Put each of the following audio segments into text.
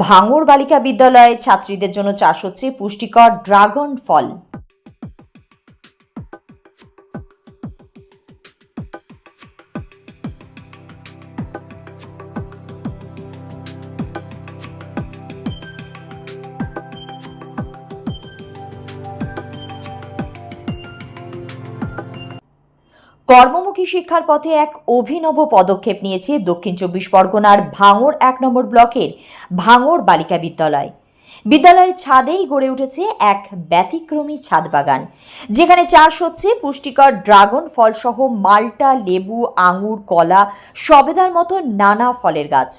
ভাঙড় বালিকা বিদ্যালয়ে ছাত্রীদের জন্য চাষ হচ্ছে পুষ্টিকর ড্রাগন ফল। কর্মমুখী শিক্ষার পথে এক অভিনব পদক্ষেপ নিয়েছে দক্ষিণ চব্বিশ পরগনার ভাঙড় এক নম্বর ব্লকের ভাঙড় বালিকা বিদ্যালয়। বিদ্যালয়ের ছাদেই গড়ে উঠেছে এক ব্যতিক্রমী ছাদ বাগান। যেখানে চাষ হচ্ছে পুষ্টিকর ড্রাগন ফলসহ মাল্টা, লেবু, আঙুর, কলা, সবেদার মতো নানা ফলের গাছ।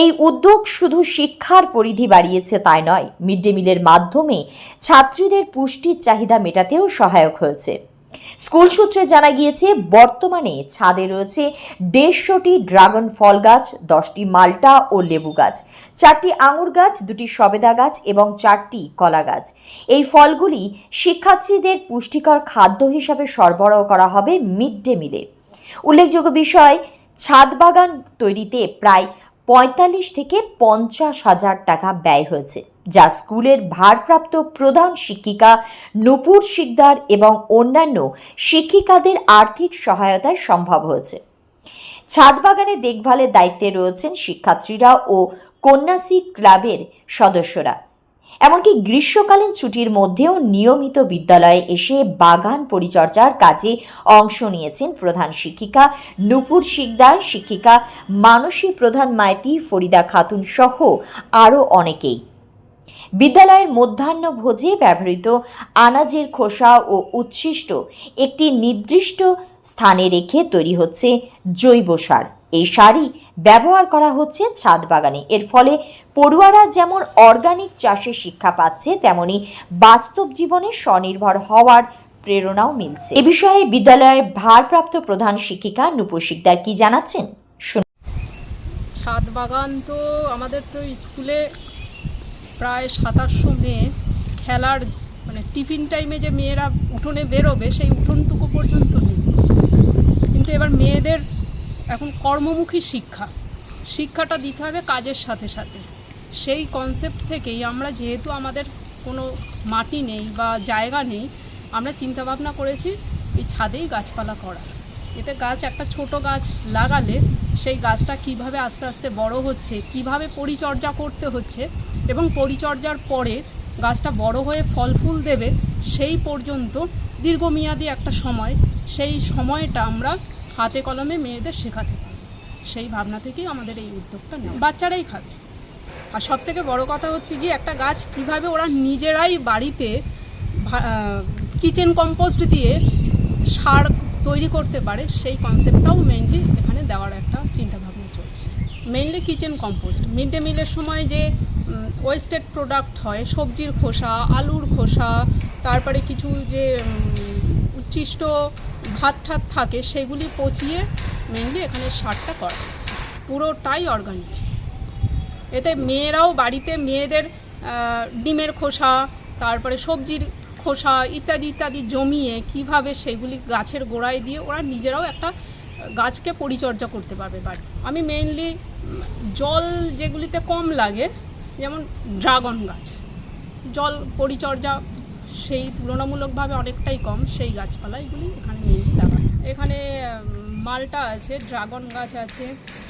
এই উদ্যোগ শুধু শিক্ষার পরিধি বাড়িয়েছে তাই নয় মিড ডে মিলের মাধ্যমে ছাত্রীদের পুষ্টির চাহিদা মেটাতেও সহায়ক হয়েছে। স্কুল সূত্রে জানা গিয়েছে, বর্তমানে ছাদে রয়েছে দেড়শোটি ড্রাগন ফল গাছ, দশটি মাল্টা ও লেবু গাছ। চারটি আঙুর গাছ, দুটি সবেদা গাছ এবং চারটি কলা গাছ। এই ফলগুলি শিক্ষার্থীদের পুষ্টিকর খাদ্য হিসাবে সরবরাহ করা হবে মিড ডে মিলে। উল্লেখযোগ্য বিষয়, ছাদ বাগান তৈরিতে প্রায় পঁয়তাল্লিশ থেকে পঞ্চাশ হাজার টাকা ব্যয় হয়েছে। যা স্কুলের ভারপ্রাপ্ত প্রধান শিক্ষিকা নূপুর শিকদার এবং অন্যান্য শিক্ষিকাদের আর্থিক সহায়তায় সম্ভব হয়েছে। ছাদ বাগানে দেখভালের দায়িত্বে রয়েছেন শিক্ষার্থীরা ও কন্যাশ্রী ক্লাবের সদস্যরা। এমনকি গ্রীষ্মকালীন ছুটির মধ্যেও নিয়মিত বিদ্যালয়ে এসে বাগান পরিচর্যার কাজে অংশ নিয়েছেন প্রধান শিক্ষিকা নূপুর শিকদার, শিক্ষিকা মানসী প্রধান মাইতি, ফরিদা খাতুন সহ আরও অনেকেই। বিদ্যালয়ের মধ্যাহ্ন ভোজে ব্যবহৃত আনাজের খোসা ও উচ্ছিষ্ট একটি নির্দিষ্ট স্থানে রেখে তৈরি হচ্ছে জৈব সার। এই সারই ব্যবহার করা হচ্ছে ছাদ বাগানে। এর ফলে পড়ুয়ারা যেমন অর্গানিক চাষে শিক্ষা পাচ্ছে, তেমনি বাস্তব জীবনে স্বনির্ভর হওয়ার প্রেরণাও মিলছে। এ বিষয়ে বিদ্যালয়ের ভারপ্রাপ্ত প্রধান শিক্ষিকা নূপুর শিকদার কি জানাচ্ছেন। ছাদ বাগান তো আমাদের তো স্কুলে প্রায় সাতাশশো মেয়ে খেলার মানে টিফিন টাইমে যে মেয়েরা উঠোনে বেরোবে, সেই উঠোনটুকু পর্যন্ত নেই। কিন্তু এবার মেয়েদের এখন কর্মমুখী শিক্ষা। শিক্ষাটা দিতে হবে কাজের সাথে সাথে। সেই কনসেপ্ট থেকেই আমরা যেহেতু আমাদের কোনো মাটি নেই বা জায়গা নেই, আমরা চিন্তাভাবনা করেছি এই ছাদেই গাছপালা করা। এতে গাছ, একটা ছোট গাছ লাগালে সেই গাছটা কীভাবে আস্তে আস্তে বড় হচ্ছে, কীভাবে পরিচর্যা করতে হচ্ছে এবং পরিচর্যার পরে গাছটা বড় হয়ে ফল ফুল দেবে, সেই পর্যন্ত দীর্ঘমেয়াদী একটা সময়। সেই সময়টা আমরা হাতে কলমে মেয়েদের শেখাতে পারি। সেই ভাবনা থেকেই আমাদের এই উদ্যোগটা নেওয়া। বাচ্চারাই খাবে। আর সব থেকে বড় কথা হচ্ছে গিয়ে একটা গাছ কীভাবে ওরা নিজেরাই বাড়িতে কিচেন কম্পোস্ট দিয়ে সার তৈরি করতে পারে, সেই কনসেপ্টটাও মেইনলি এখানে দেওয়ার একটা চিন্তাভাবনা চলছে। Mainly kitchen compost mid day মিলের সময় যে ওয়েস্টেড প্রোডাক্ট হয়, সবজির খোসা, আলুর খোসা, তারপরে কিছু যে উচ্ছিষ্ট ভাত ঠাত থাকে, সেগুলি পচিয়ে মেইনলি এখানে সারটা করা হচ্ছে। পুরোটাই অর্গানিক এতে মেয়েরাও বাড়িতে মেয়েদের ডিমের খোসা, তারপরে সবজির খোসা ইত্যাদি ইত্যাদি জমিয়ে কীভাবে সেগুলি গাছের গোড়ায় দিয়ে ওরা নিজেরাও একটা গাছকে পরিচর্যা করতে পারবে বাড়ি। আমি মেইনলি জল যেগুলিতে কম লাগে, যেমন ড্রাগন গাছ। জল পরিচর্যা সেই তুলনামূলকভাবে অনেকটাই কম, সেই গাছপালা এগুলি এখানে মেইনলি লাগায় এখানে মালটা আছে, ড্রাগন গাছ আছে,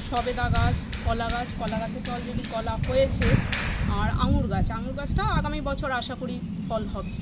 সবেদা গাছ, কলা গাছ, কলা গাছে তো অলরেডি কলা হয়েছে, আর আঙুর গাছ। আঙুর গাছটা আগামী বছর আশা করি ফল হবে।